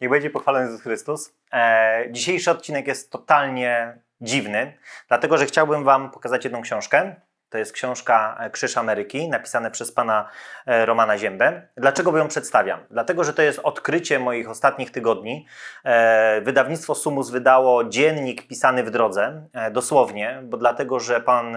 Niech będzie pochwalony Jezus Chrystus. E, dzisiejszy odcinek jest totalnie dziwny, dlatego że chciałbym Wam pokazać jedną książkę. To jest książka e, Krzyż Ameryki, napisana przez pana e, Romana Ziębę. Dlaczego ją przedstawiam? Dlatego, że to jest odkrycie moich ostatnich tygodni. E, Wydawnictwo Sumus wydało dziennik pisany w drodze, dosłownie, bo dlatego, że pan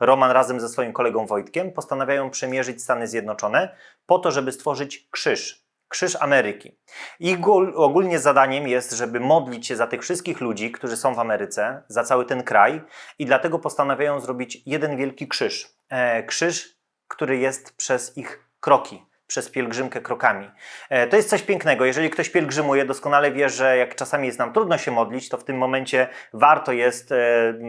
Roman razem ze swoim kolegą Wojtkiem postanawiają przemierzyć Stany Zjednoczone po to, żeby stworzyć krzyż. Krzyż Ameryki. Ich gól- ogólnie zadaniem jest, żeby modlić się za tych wszystkich ludzi, którzy są w Ameryce, za cały ten kraj i dlatego postanawiają zrobić jeden wielki krzyż. E, krzyż, który jest przez ich kroki, przez pielgrzymkę krokami. E, to jest coś pięknego. Jeżeli ktoś pielgrzymuje, doskonale wie, że jak czasami jest nam trudno się modlić, to w tym momencie warto jest e,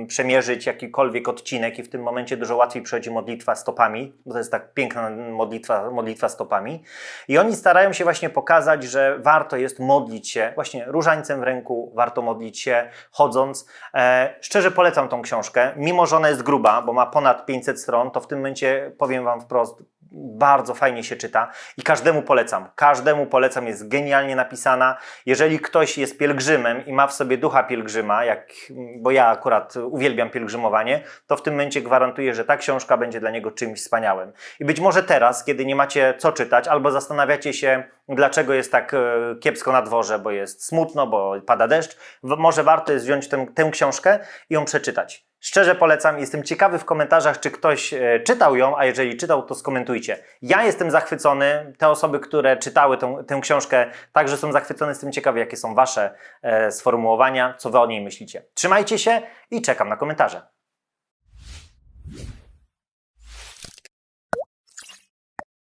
przemierzyć jakikolwiek odcinek i w tym momencie dużo łatwiej przychodzi modlitwa stopami, bo to jest tak piękna modlitwa, modlitwa stopami. I oni starają się właśnie pokazać, że warto jest modlić się, właśnie różańcem w ręku, warto modlić się chodząc. E, szczerze polecam tą książkę, mimo że ona jest gruba, bo ma ponad 500 stron, to w tym momencie powiem Wam wprost, bardzo fajnie się czyta i każdemu polecam. Każdemu polecam, jest genialnie napisana. Jeżeli ktoś jest pielgrzymem i ma w sobie ducha pielgrzyma, jak, bo ja akurat uwielbiam pielgrzymowanie, to w tym momencie gwarantuję, że ta książka będzie dla niego czymś wspaniałym. I być może teraz, kiedy nie macie co czytać, albo zastanawiacie się, dlaczego jest tak e, kiepsko na dworze, bo jest smutno, bo pada deszcz, może warto jest wziąć tę, tę książkę i ją przeczytać. Szczerze polecam, jestem ciekawy w komentarzach, czy ktoś e, czytał ją, a jeżeli czytał, to skomentujcie. Ja jestem zachwycony, te osoby, które czytały tę, tę książkę, także są zachwycone, jestem ciekawy, jakie są Wasze e, sformułowania, co Wy o niej myślicie. Trzymajcie się i czekam na komentarze.